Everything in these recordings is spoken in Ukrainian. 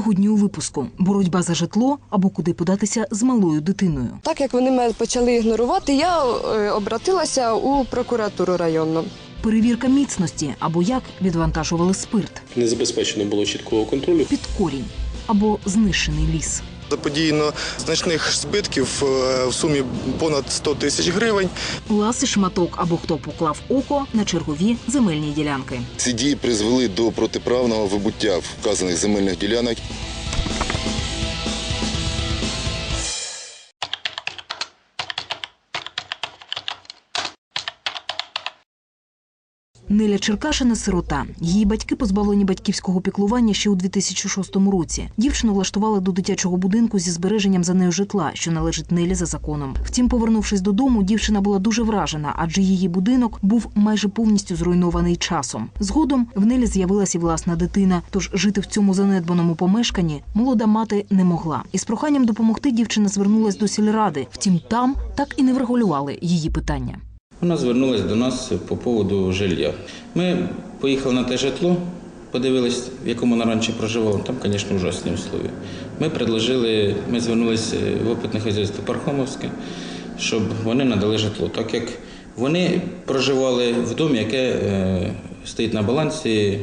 Сьогодні у випуску боротьба за житло або куди податися з малою дитиною. Так як вони мене почали ігнорувати, я е, обратилася у прокуратуру районну. Перевірка міцності або як відвантажували спирт Не забезпечено було чіткого контролю. під корінь або знищений ліс. Заподіяно значних збитків е, в сумі понад 100 тисяч гривень. Ласи шматок або хто поклав око на чергові земельні ділянки. Ці дії призвели до протиправного вибуття вказаних земельних ділянок. Неля Черкашина сирота. Її батьки позбавлені батьківського піклування ще у 2006 році. Дівчину влаштували до дитячого будинку зі збереженням за нею житла, що належить Нелі за законом. Втім, повернувшись додому, дівчина була дуже вражена, адже її будинок був майже повністю зруйнований часом. Згодом в Нелі з'явилася і власна дитина. Тож жити в цьому занедбаному помешканні молода мати не могла. Із проханням допомогти дівчина звернулась до сільради. Втім, там так і не врегулювали її питання. Вона звернулася до нас по поводу жилья. Ми поїхали на те житло, подивились, в якому вона раніше проживала. Там, звісно, ужасні условия. Ми предложили, ми звернулися в опитне хазяйство Пархомовське, щоб вони надали житло, так як вони проживали в домі, яке е, стоїть на балансі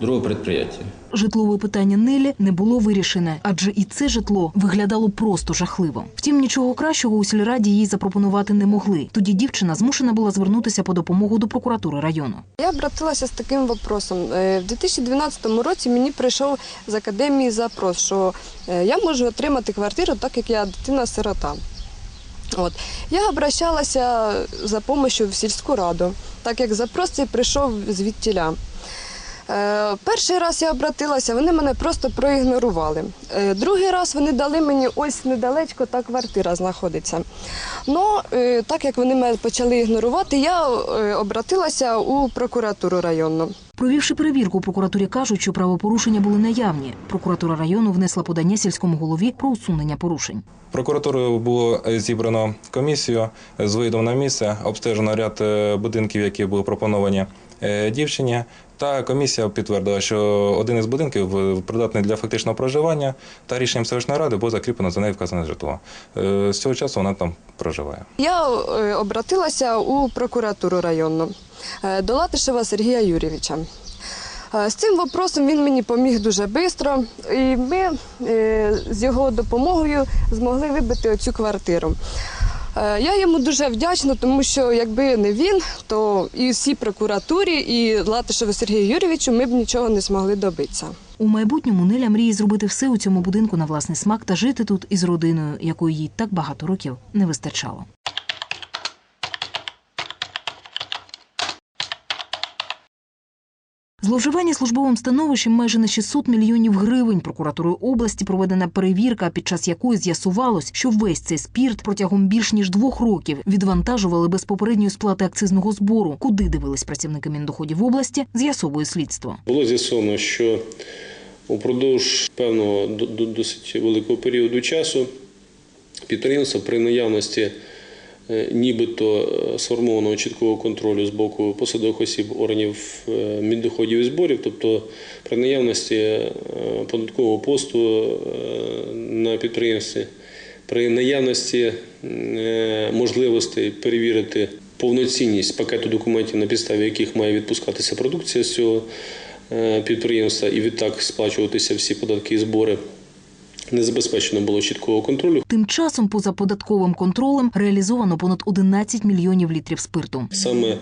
другого підприємства. Житлове питання Нелі не було вирішене, адже і це житло виглядало просто жахливо. Втім, нічого кращого у сільраді їй запропонувати не могли. Тоді дівчина змушена була звернутися по допомогу до прокуратури району. Я обратилася з таким вопросом. Е, В 2012 році мені прийшов з академії запрос, що е, я можу отримати квартиру, так як я дитина-сирота. От. Я обращалася за допомогою в сільську раду, так як запрос цей прийшов звідтіля. Е, перший раз я обратилася, вони мене просто проігнорували. Е, другий раз вони дали мені ось недалечко та квартира знаходиться. Ну, е, так як вони мене почали ігнорувати, я обратилася у прокуратуру районну. Провівши перевірку, прокуратурі кажуть, що правопорушення були наявні. Прокуратура району внесла подання сільському голові про усунення порушень. Прокуратурою було зібрано комісію з виїздом на місце, обстежено ряд будинків, які були пропоновані дівчині. Та комісія підтвердила, що один із будинків е, придатний для фактичного проживання, та рішенням селищної ради було закріплено за нею вказане житло. Е, З цього часу вона там проживає. Я е, обратилася у прокуратуру районну до Латишева Сергія Юрійовича. З цим вопросом він мені поміг дуже швидко, і ми з його допомогою змогли вибити оцю квартиру. Е, Я йому дуже вдячна, тому що якби не він, то і всій прокуратурі, і Латишеву Сергію Юрійовичу ми б нічого не змогли добитися. У майбутньому Неля мріє зробити все у цьому будинку на власний смак та жити тут із родиною, якої їй так багато років не вистачало. Зловживання службовим становищем майже на 600 мільйонів гривень. Прокуратурою області проведена перевірка, під час якої з'ясувалось, що весь цей спірт протягом більш ніж двох років відвантажували без попередньої сплати акцизного збору. Куди дивились працівники Міндоходів області, з'ясовує слідство. Було з'ясовано, що упродовж певного до- до- досить великого періоду часу підприємство при наявності нібито е, сформованого чіткого контролю з боку посадових осіб органів е, міндоходів і зборів, тобто при наявності е, податкового посту е, на підприємстві, при наявності е, можливостей перевірити повноцінність пакету документів, на підставі яких має відпускатися продукція з цього е, підприємства і відтак сплачуватися всі податки і збори. Не забезпечено було чіткого контролю. Тим часом, поза податковим контролем, реалізовано понад 11 мільйонів літрів спирту. Саме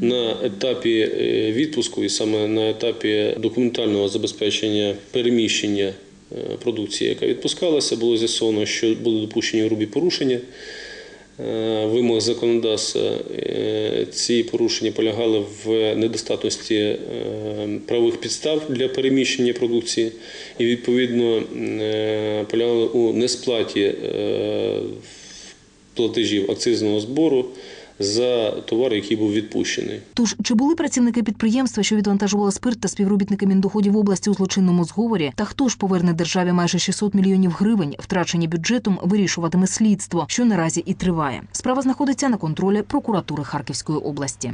на етапі е, відпуску і саме на етапі документального забезпечення переміщення е, продукції, яка відпускалася, було з'ясовано, що були допущені грубі порушення вимог законодавства. Е, Ці порушення полягали в недостатності е, правових підстав для переміщення продукції і відповідно е, полягали у несплаті е, платежів акцизного збору за товар, який був відпущений. Тож чи були працівники підприємства, що відвантажували спирт та співробітники Міндоходів області у злочинному зговорі? Та хто ж поверне державі майже 600 мільйонів гривень, втрачені бюджетом, вирішуватиме слідство, що наразі і триває. Справа знаходиться на контролі прокуратури Харківської області.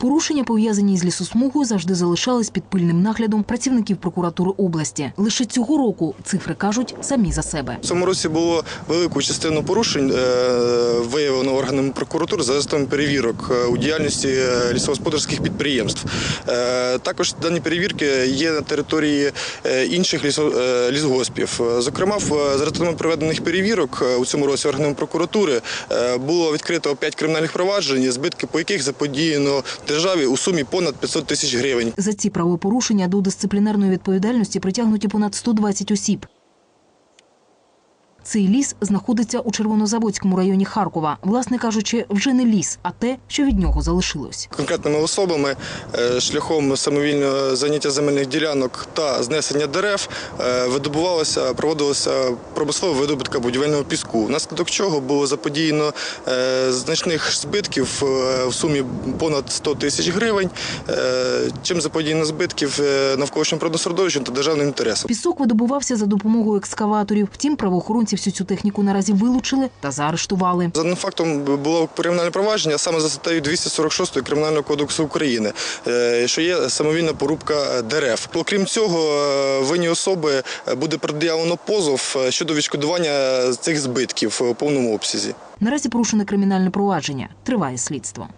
Порушення, пов'язані з лісосмугою, завжди залишались під пильним наглядом працівників прокуратури області. Лише цього року цифри кажуть самі за себе. В цьому році було велику частину порушень е, виявлено органами прокуратури за результатами перевірок е, у діяльності е, лісогосподарських підприємств. Також дані перевірки є на території інших лісгоспів. Зокрема, за результатами проведених перевірок у цьому році органами прокуратури було відкрито 5 кримінальних проваджень, збитки по яких заподіяно державі у сумі понад 500 тисяч гривень. За ці правопорушення до дисциплінарної відповідальності притягнуті понад 120 осіб. Цей ліс знаходиться у Червонозаводському районі Харкова. Власне кажучи, вже не ліс, а те, що від нього залишилось. конкретними особами е, шляхом самовільного заняття земельних ділянок та знесення дерев е, видобувалося, проводилося промислова видобутка будівельного піску, внаслідок чого було заподіяно е, значних збитків в сумі понад 100 тисяч гривень, чим заподіяно збитків навколишнім природосередовищем та державним інтересом. Пісок видобувався за допомогою екскаваторів. Втім, правоохоронці всю цю техніку наразі вилучили та заарештували. За даним фактом було кримінальне провадження саме за статтею 246 Кримінального кодексу України, е, що є самовільна порубка дерев. Окрім цього, е, винні особи е, буде пред'явлено позов щодо відшкодування цих збитків у повному обсязі. Наразі порушене кримінальне провадження. Триває слідство.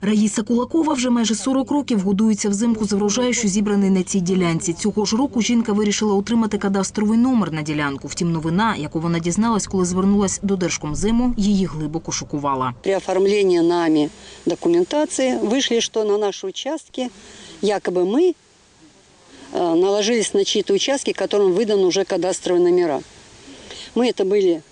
Раїса Кулакова вже майже 40 років годується взимку з врожаю, що зібраний на цій ділянці. Цього ж року жінка вирішила отримати кадастровий номер на ділянку. Втім, новина, яку вона дізналась, коли звернулась до Держкомзему, її глибоко шокувала. При оформлении нами документации вышли, что на наши участки якобы мы э, наложились на чьи-то участки, которым выданы уже кадастровые номера. Мы это были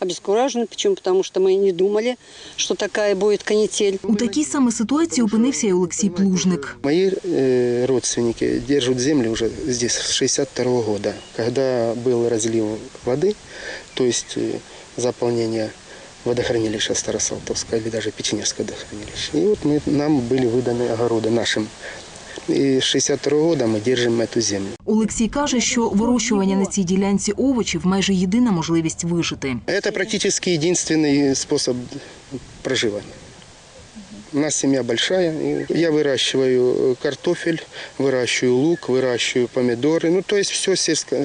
обескуражены, почему? Потому что мы не думали, что такая будет канитель. У такій саме ситуації опинився і Олексій Плужник. Мои э, родственники держат землю уже здесь с 62 года, когда был разлив воды, то есть э, заполнение водохранилища Старосалтовского или даже Печенежского водохранилища. И вот мы, нам были выданы огороды нашим. И с 62 года мы держим эту землю. Олексій каже, що вирощування на цій ділянці овочів майже єдина можливість вижити. Это практически единственный способ проживания. У нас семья большая. и Я выращиваю э, картофель, выращиваю лук, выращиваю помидоры. Ну, то есть все, сельско,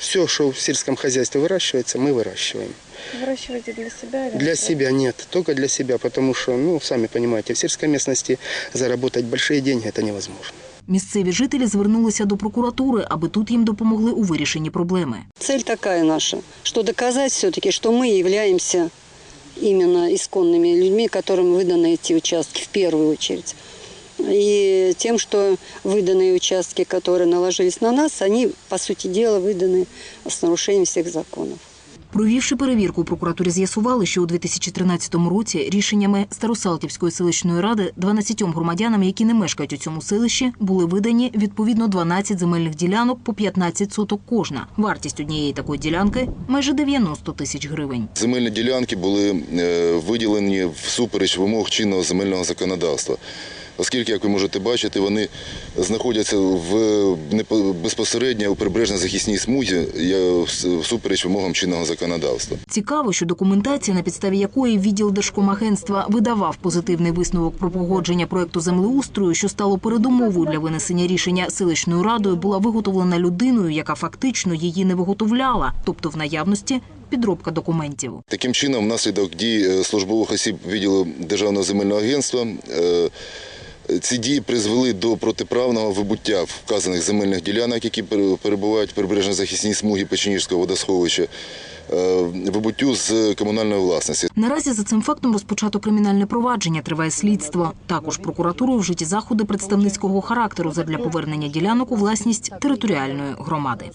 все, что в сельском хозяйстве выращивается, мы выращиваем. Выращиваете для себя? Или Для себя нет, только для себя, потому что, ну, сами понимаете, в сельской местности заработать большие деньги это невозможно. Місцеві жителі звернулися до прокуратури, аби тут їм допомогли у вирішенні проблеми. Цель такая наша, что доказать все-таки, что мы являемся именно исконными людьми, которым выданы эти участки в первую очередь. И тем, что выданные участки, которые наложились на нас, они, по сути дела, выданы с нарушением всех законов. Провівши перевірку, прокуратурі з'ясували, що у 2013 році рішеннями Старосалтівської селищної ради 12 громадянам, які не мешкають у цьому селищі, були видані відповідно 12 земельних ділянок по 15 соток кожна. Вартість однієї такої ділянки майже 90 тисяч гривень. Земельні ділянки були е, виділені всупереч вимог чинного земельного законодавства. Оскільки, як ви можете бачити, вони знаходяться в безпосередньо у прибережній захисній смузі всупереч вимогам чинного законодавства. Цікаво, що документація, на підставі якої відділ Держкомагентства видавав позитивний висновок про погодження проекту землеустрою, що стало передумовою для винесення рішення селищною радою, була виготовлена людиною, яка фактично її не виготовляла, тобто в наявності підробка документів. Таким чином, внаслідок дій е, службових осіб відділу Державного земельного агентства, е, ці дії призвели до протиправного вибуття вказаних земельних ділянок, які пере- перебувають в прибережній захисній смугі Печеніжського водосховища, е, вибуттю з комунальної власності. Наразі за цим фактом розпочато кримінальне провадження. Триває слідство. Також прокуратурою вжиті заходи представницького характеру задля повернення ділянок у власність територіальної громади.